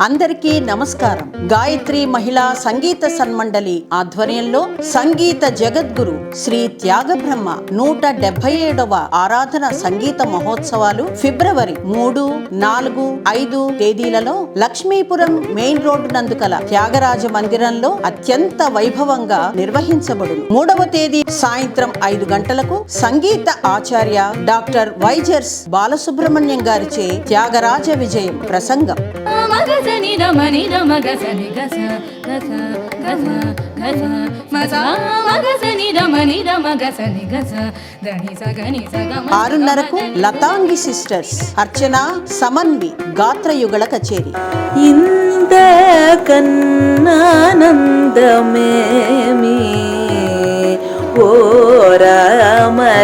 అందరికీ నమస్కారం. గాయత్రి మహిళా సంగీత సన్మండలి ఆధ్వర్యంలో సంగీత జగద్గురు శ్రీ త్యాగబ్రహ్మ నూట డెబ్బై ఏడవ ఆరాధన సంగీత మహోత్సవాలు ఫిబ్రవరి మూడు నాలుగు ఐదు తేదీలలో లక్ష్మీపురం మెయిన్ రోడ్డు నందుకల త్యాగరాజ మందిరంలో అత్యంత వైభవంగా నిర్వహించబడును. మూడవ తేదీ సాయంత్రం ఐదు గంటలకు సంగీత ఆచార్య డాక్టర్ వైజర్స్ బాలసుబ్రహ్మణ్యం గారిచే త్యాగరాజ విజయం ప్రసంగం. మగసని రమని రమ గసని గస గస గస గస మసా మగసని రమని రమ గసని గస దని సగని సగమ ఆరున్నరకు లతాంగి సిస్టర్స్ అర్చన సమన్వి గాత్రయుగళ కచేరి. ఇంత కన్నానందమేమి? ఓ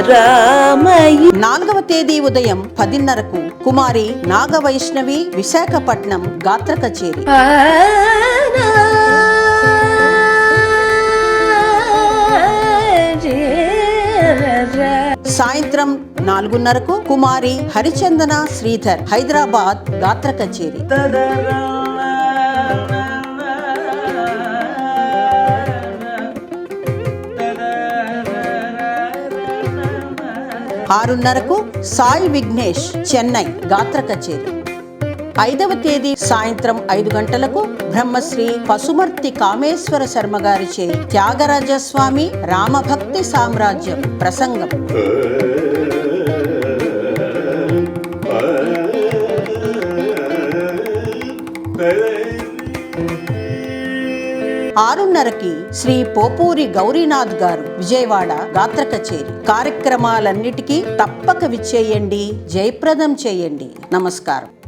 రామయ్య. నాలుగవ తేదీ ఉదయం పదిన్నరకు కుమారి నాగవైష్ణవి విశాఖపట్నం గాత్ర కచేరి. సాయంత్రం నాలుగున్నరకు కుమారి హరిచందన శ్రీధర్ హైదరాబాద్ గాత్ర కచేరి. ఆరున్నరకు సాయి విఘ్నేష్ చెన్నై గాత్ర కచేరి ఐదవ తేదీ సాయంత్రం ఐదు గంటలకు బ్రహ్మశ్రీ పసుమర్తి కామేశ్వర శర్మ గారిచే త్యాగరాజస్వామి రామభక్తి సామ్రాజ్యం ప్రసంగం ఆరున్నరకి శ్రీ పోపూరి గౌరీనాథ్ గారు విజయవాడ గాత్ర కచేరి. కార్యక్రమాలన్నిటికీ తప్పక విచ్చేయండి జయప్రదం చేయండి. నమస్కారం.